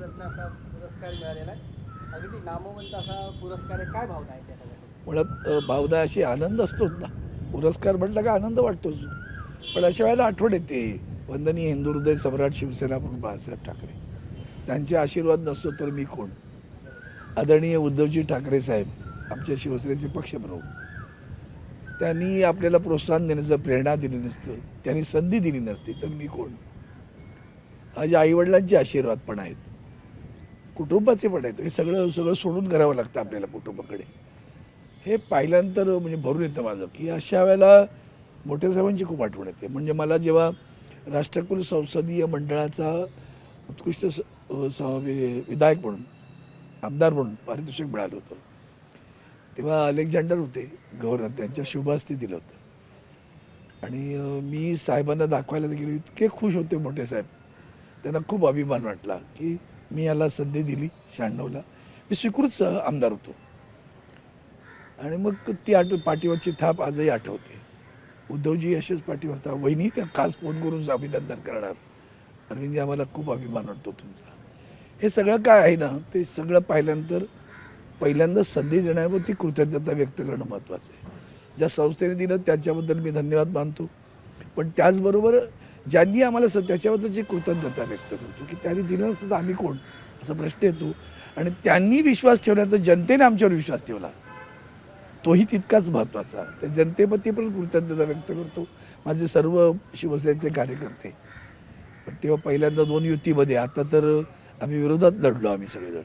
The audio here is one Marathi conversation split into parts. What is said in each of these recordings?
भारतरत्न असा पुरस्कार मिळालेला आहे. अगदी नामवंत असा पुरस्कार आहे. काय भावना आहे त्याच्यामध्ये? मुळात भावना अशी आनंद असतोच ना. पुरस्कार म्हटलं का आनंद वाटतोच पण अशा वेळेला आठवण येते. वंदनीय हिंदू हृदय सम्राट शिवसेना प्रमुख बाळासाहेब ठाकरे. त्यांचे आशीर्वाद नसतो तर मी कोण? आदरणीय उद्धवजी ठाकरे साहेब आमच्या शिवसेनेचे पक्षप्रमुख. त्यांनी आपल्याला प्रोत्साहन देण्याचं प्रेरणा दिली नसतं. त्यांनी संधी दिली नसती तर मी कोण? माझ्या आईवडिलांचे आशीर्वाद पण आहेत. कुटुंबाचे पण आहेत. हे सगळं सगळं सोडून करावं लागतं आपल्याला कुटुंबाकडे. हे पाहिल्यानंतर म्हणजे भरून येतं माझं की अशा वेळेला मोठ्या साहेबांची खूप आठवण येते. म्हणजे मला जेव्हा राष्ट्रकुल संसदीय मंडळाचा उत्कृष्ट स- स- वि- विधायक म्हणून आमदार म्हणून पारितोषिक मिळालं होतं. तेव्हा अलेक्झांडर होते गव्हर्नर. त्यांच्या शुभास्ती दिलं होतं. आणि मी साहेबांना दाखवायला गेलो इतके खुश होते मोठे साहेब. त्यांना खूप अभिमान वाटला की मी याला संधी दिली शहाण्णवला. मी स्वीकृत आमदार होतो. आणि मग ती आठ पाठीवरची थाप आजही आठवते. उद्धवजी असेच पाठीवरता वहिनी त्या खास फोन करून अभिनंदन करणार. अरविंदजी आम्हाला खूप अभिमान वाटतो तुमचा. हे सगळं काय आहे ना ते सगळं पाहिल्यानंतर पहिल्यांदा संधी देण्यावरती कृतज्ञता व्यक्त करणं महत्त्वाचं आहे. ज्या संस्थेने दिलं त्याच्याबद्दल मी धन्यवाद मानतो. पण त्याचबरोबर ज्यांनी आम्हाला स त्याच्याबद्दलची कृतज्ञता व्यक्त करतो की त्यांनी दिलं नसतं तर आम्ही कोण? असा प्रश्न येतो. आणि त्यांनी विश्वास ठेवला तर जनतेने आमच्यावर विश्वास ठेवला. तोही तितकाच महत्त्वाचा त्या जनतेप्रती पण कृतज्ञता व्यक्त करतो. माझे सर्व शिवसेनेचे कार्यकर्ते. पण तेव्हा पहिल्यांदा दोन युतीमध्ये आता तर आम्ही विरोधात लढलो आम्ही सगळेजण.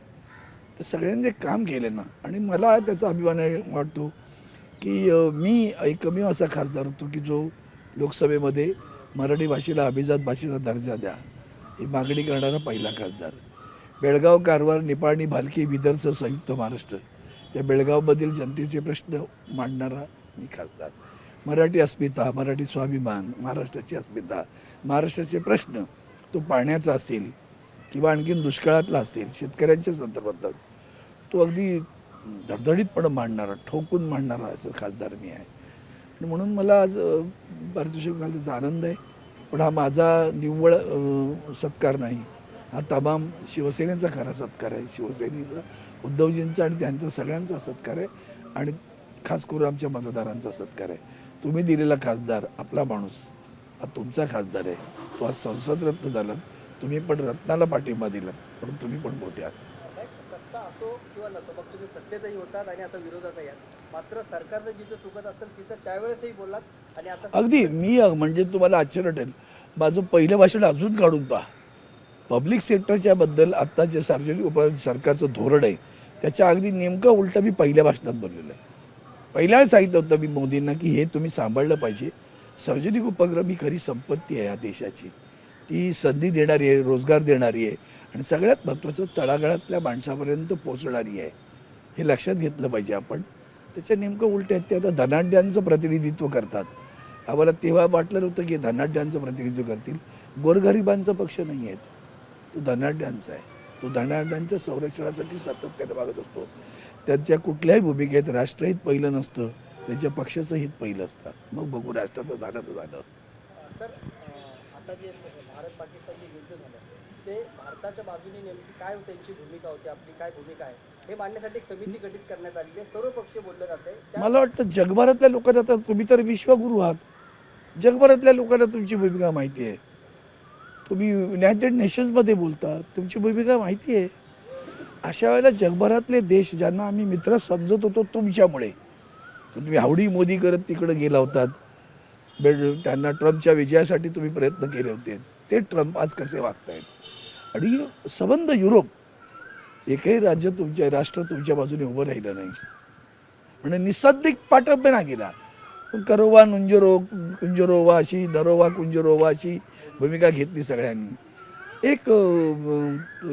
तर सगळ्यांनी जे काम केलं ना आणि मला त्याचा अभिमान वाटतो की मी एकमेव असा खासदार होतो की जो लोकसभेमध्ये मराठी भाषेला अभिजात भाषेचा दर्जा द्या. ही मागणी करणारा पहिला खासदार. बेळगाव कारवार निपाणी भालकी विदर्भ संयुक्त महाराष्ट्र. त्या बेळगावमधील जनतेचे प्रश्न मांडणारा मी खासदार. मराठी अस्मिता मराठी स्वाभिमान महाराष्ट्राची अस्मिता. महाराष्ट्राचे प्रश्न तो पाण्याचा असेल किंवा आणखीन दुष्काळातला असेल शेतकऱ्यांच्या संदर्भात तो अगदी धडधडीतपणे मांडणारा ठोकून मांडणारा असं खासदार मी आहे. आणि म्हणून मला आज पारितोषिक मिळाल्याचा आनंद आहे. पण हा माझा निव्वळ सत्कार नाही. हा तमाम शिवसेनेचा खरा सत्कार आहे. शिवसेनेचा उद्धवजींचा आणि त्यांचा सगळ्यांचा सत्कार आहे. आणि खास करून आमच्या मतदारांचा सत्कार आहे. तुम्ही दिलेला खासदार आपला माणूस हा तुमचा खासदार आहे. तो आज संसद रत्न झाला. तुम्ही पण रत्नाला पाठिंबा दिला म्हणून तुम्ही पण मोठे आहात. असो किंवा नसो मग तुम्ही सत्तेतही होतात आणि आता विरोधातही आहात. मात्र सरकारनं जिथं चुकत असेल तिथं त्यावेळेसही बोललात आणि आता अगदी. मी म्हणजे तुम्हाला आश्चर्य वाटेल. माझं पहिलं भाषण अजून काढून पहा. पब्लिक सेक्टरच्या बद्दल आत्ता जे सार्वजनिक उप सरकारचं धोरण आहे त्याच्या अगदी नेमकं उलटं मी पहिल्या भाषणात बोललेलं आहे. पहिल्या वेळेस सांगितलं होतं मी मोदींना की हे तुम्ही सांभाळलं पाहिजे. सार्वजनिक उपक्रम ही खरी संपत्ती आहे या देशाची. ती संधी देणारी आहे रोजगार देणारी आहे. आणि सगळ्यात महत्त्वाचं तळागाळातल्या माणसापर्यंत पोचणारी आहे. हे लक्षात घेतलं पाहिजे आपण. त्याच्या नेमकं उलट आहेत ते. आता धनाढ्यांचं प्रतिनिधित्व करतात. आम्हाला तेव्हा वाटलं नव्हतं की धनाढ्यांचं प्रतिनिधित्व करतील. गोरगरिबांचा पक्ष नाही आहे तो धनाढ्यांचा आहे. तो धनाढ्यांच्या संरक्षणासाठी सातत्याने मागत असतो. त्यांच्या कुठल्याही भूमिकेत राष्ट्रहित पहिलं नसतं. त्यांच्या पक्षाचं हित पहिलं असतं. मग बघू राष्ट्राचं झालं तर झालं ते भारताच्या बाजूने नेमकी काय त्यांची भूमिका होती आपली काय भूमिका आहे हे मांडण्यासाठी एक समिती गठीत करण्यात आलेली आहे. सर्व पक्ष बोललं जाते. मला वाटतं जगभरातल्या लोकांना तर तुम्ही तर विश्वगुरू आहात. जगभरातल्या लोकांना तुमची भूमिका माहिती आहे. तुम्ही युनायटेड नेशन्समध्ये बोलता तुमची भूमिका माहिती आहे. अशा वेळेला जगभरातले देश ज्यांना आम्ही मित्र समजत होतो तुमच्यामुळे. तुम्ही हावडी मोदी करत तिकडे गेला होतात. बेड त्यांना ट्रम्पच्या विजयासाठी तुम्ही प्रयत्न केले होते. ते ट्रम्प आज कसे वागतायत? आणि संबंध युरोप एकही राज्य तुमच्या राष्ट्र तुमच्या बाजूने उभं राहिलं नाही. म्हणजे निसर्दिक पाठिंबा ना गेला. करोवा नुंजरो कुंजरोवा अशी दरोवा कुंजरोवा अशी भूमिका घेतली सगळ्यांनी. एक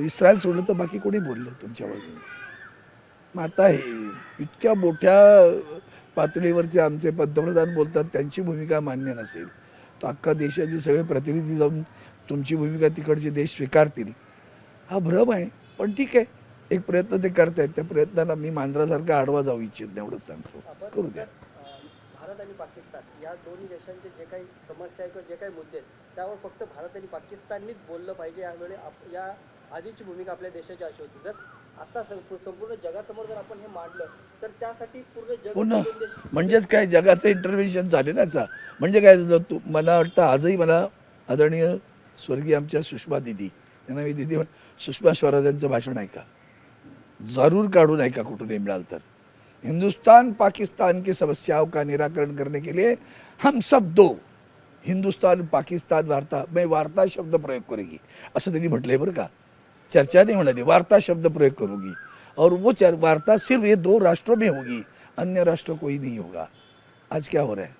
इस्रायल सोडलं तर बाकी कोणी बोललं तुमच्या बाजूने? मग आता हे इतक्या मोठ्या पातळीवरचे आमचे पंतप्रधान बोलतात त्यांची भूमिका मान्य नसेल. तर अख्खा देशाचे सगळे प्रतिनिधी जाऊन तुमची भूमिका तिकडचे देश स्वीकारतील. हा भ्रम आहे पण ठीक आहे. एक प्रयत्न ते करतायत त्या प्रयत्नाला मी मांजरासारखा आडवा जाऊ इच्छित एवढंच सांगतो. करू द्या. भारत आणि पाकिस्तान या दोन्ही देशांचे जे काही समस्या आहेत किंवा जे काही मुद्दे आहेत त्यावर फक्त भारत आणि पाकिस्ताननीच बोललं पाहिजे यावेळी या आधीची भूमिका आपल्या देशाची अशी होती. जर आता संपूर्ण जगासमोर जर आपण हे मांडलं तर त्यासाठी पूर्ण जग हो म्हणजेच काय जगाचं इंटरव्हेन्शन झाले ना म्हणजे काय मला वाटतं आजही मला आदरणीय स्वर्गीय आमच्या सुषमा दिदी. त्यांना मी दिदी सुषमा स्वराजांचं भाषण ऐका. जरूर काढून ऐका कुठूनही मिळाल तर. हिंदुस्तान पाकिस्तान की समस्याओं का निराकरण करने के लिए हम सब दो हिंदुस्तान पाकिस्तान वार्ता मैं वार्ता शब्द प्रयोग करेगी. असं त्यांनी म्हटलंय बरं का. चर्चा नहीं म्हणाली वार्ता शब्द प्रयोग करूंगी. और वो चर, वार्ता सिर्फ ये दो राष्ट्रों में होगी अन्य राष्ट्र कोई नहीं होगा. आज क्या हो रहा है?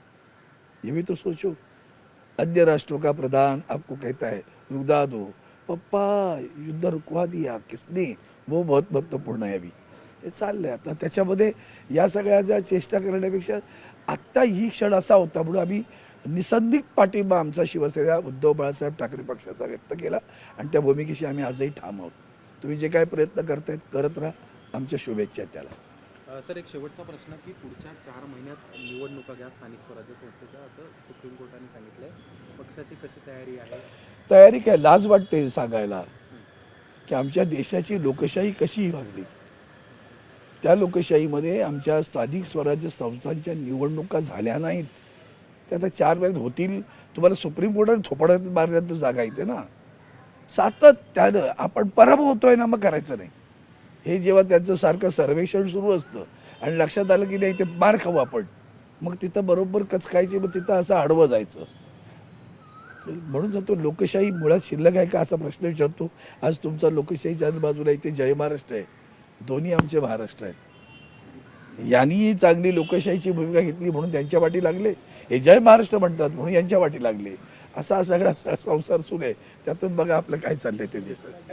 ये भी तो सोचो. अन्य राष्ट्रों का प्रधान आपको कहता है युद्धा दो। पप्पा युद्ध रुकवा दिया किसने? वो बहुत महत्त्वपूर्ण आहे अभी। हे चाललं आहे आता. त्याच्यामध्ये या सगळ्याच्या चेष्टा करण्यापेक्षा आत्ता ही क्षण असा होता म्हणून आम्ही निसंदिग्ध पाठिंबा आमचा शिवसेना उद्धव बाळासाहेब ठाकरे पक्षाचा व्यक्त केला आणि त्या भूमिकेशी आम्ही आजही ठाम आहोत. तुम्ही जे काय प्रयत्न करतायत करत राहा. आमच्या शुभेच्छा त्याला. सर एक शेवटचा प्रश्न की पुढच्या चार महिन्यात निवडणुका घ्या स्थानिक स्वराज्य संस्थेच्या असं सुप्रीम कोर्टाने सांगितलंय. पक्षाची कशी तयारी आहे? तयारी काय? लाज वाटते सांगायला. की आमच्या देशाची लोकशाही कशी वागली त्या लोकशाहीमध्ये आमच्या स्थानिक स्वराज्य संस्थांच्या निवडणुका झाल्या नाहीत. त्या आता चार महिन्यात होतील. तुम्हाला सुप्रीम कोर्टाने थोपड्यात मारण्यात जागा येते ना. सातत्यानं आपण पराभव होतोय ना मग करायचं नाही. हे जेव्हा त्यांचं सारखं सर्वेक्षण सुरू असतं आणि लक्षात आलं की नाही ते मार खाऊ आपण. मग तिथं बरोबर कचकायचे मग तिथं असं आडवं जायचं. म्हणून जातो लोकशाही मुळात शिल्लक आहे का असा प्रश्न विचारतो. आज तुमचा लोकशाहीच्या बाजूला इथे जय महाराष्ट्र आहे. दोन्ही आमचे महाराष्ट्र आहेत. यांनी चांगली लोकशाहीची भूमिका घेतली म्हणून त्यांच्या वाटी लागले. हे जय महाराष्ट्र म्हणतात म्हणून यांच्या वाटी लागले. असा सगळा संसार सुरू आहे. त्यातून बघा आपलं काय चाललंय ते दिसत